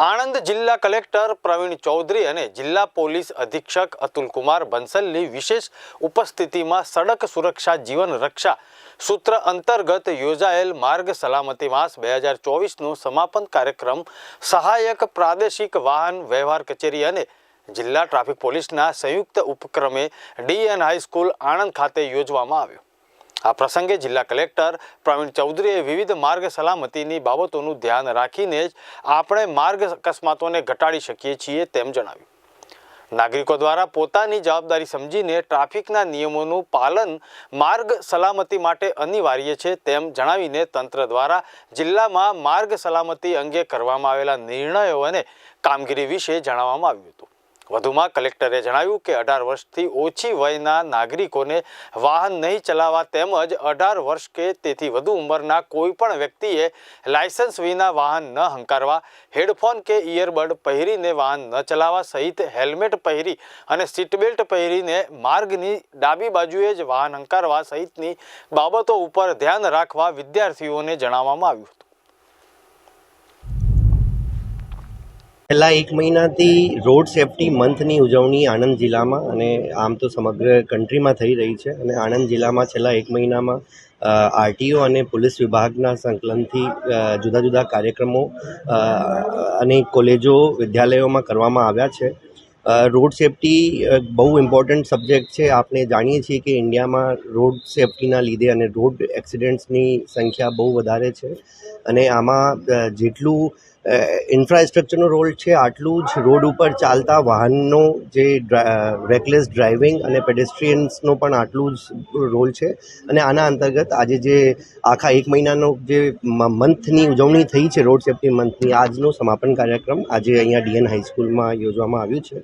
આણંદ જિલ્લા કલેક્ટર પ્રવીણ ચૌધરી અને જિલ્લા પોલીસ અધિક્ષક અતુલકુમાર બંસલની વિશેષ ઉપસ્થિતિમાં સડક સુરક્ષા જીવન રક્ષા સૂત્ર અંતર્ગત યોજાયેલ માર્ગ સલામતી માસ બે હજાર ચોવીસનો સમાપન કાર્યક્રમ સહાયક પ્રાદેશિક વાહન વ્યવહાર કચેરી અને જિલ્લા ટ્રાફિક પોલીસના સંયુક્ત ઉપક્રમે ડીએન હાઈસ્કૂલ આણંદ ખાતે યોજવામાં આવ્યો. આ પ્રસંગે જિલ્લા કલેક્ટર પ્રવીણ ચૌધરીએ વિવિધ માર્ગ સલામતીની બાબતોનું ધ્યાન રાખીને જ આપણે માર્ગ અકસ્માતોને ઘટાડી શકીએ છીએ તેમ જણાવ્યું. નાગરિકો દ્વારા પોતાની જવાબદારી સમજીને ટ્રાફિકના નિયમોનું પાલન માર્ગ સલામતી માટે અનિવાર્ય છે તેમ જણાવીને તંત્ર દ્વારા જિલ્લામાં માર્ગ સલામતી અંગે કરવામાં આવેલા નિર્ણયો અને કામગીરી વિશે જણાવવામાં આવ્યું હતું. વધુમાં કલેક્ટરે જણાવ્યું કે અઢાર વર્ષથી ઓછી વયના નાગરિકોને વાહન નહીં ચલાવવા તેમજ અઢાર વર્ષ કે તેથી વધુ ઉંમરના કોઈ પણ વ્યક્તિએ લાયસન્સ વિના વાહન ન હંકારવા, હેડફોન કે ઇયરબડ પહેરીને વાહન ન ચલાવવા સહિત હેલ્મેટ પહેરી અને સીટબેલ્ટ પહેરીને માર્ગની ડાબી બાજુએ જ વાહન હંકારવા સહિતની બાબતો ઉપર ધ્યાન રાખવા વિદ્યાર્થીઓને જણાવવામાં આવ્યું છેલ્લા એક મહિનાથી રોડ સેફટી મંથની ઉજવણી આણંદ જિલ્લામાં અને આમ તો સમગ્ર કન્ટ્રીમાં થઈ રહી છે અને આણંદ જિલ્લામાં છેલ્લા એક મહિનામાં આરટીઓ અને પોલીસ વિભાગના સંકલનથી જુદા જુદા કાર્યક્રમો અને કોલેજો, વિદ્યાલયોમાં કરવામાં આવ્યા છે. રોડ સેફટી બહુ ઇમ્પોર્ટન્ટ સબ્જેક્ટ છે. આપણે જાણીએ છીએ કે ઇન્ડિયામાં રોડ સેફટીના લીધે અને રોડ એક્સિડન્ટ્સની સંખ્યા બહુ વધારે છે. અને આમાં જેટલું ઇન્ફ્રાસ્ટ્રક્ચરનો રોલ છે, આટલું જ રોડ ઉપર ચાલતા વાહનનો જે રેકલેસ ડ્રાઇવિંગ અને પેડેસ્ટ્રિયન્સનો પણ આટલું જ રોલ છે. અને આના અંતર્ગત આજે જે આખા એક મહિનાનો જે મંથની ઉજવણી થઈ છે રોડ સેફટી મંથની આજનો સમાપન કાર્યક્રમ આજે અહીંયા ડીએન હાઈસ્કૂલમાં યોજવામાં આવ્યું છે.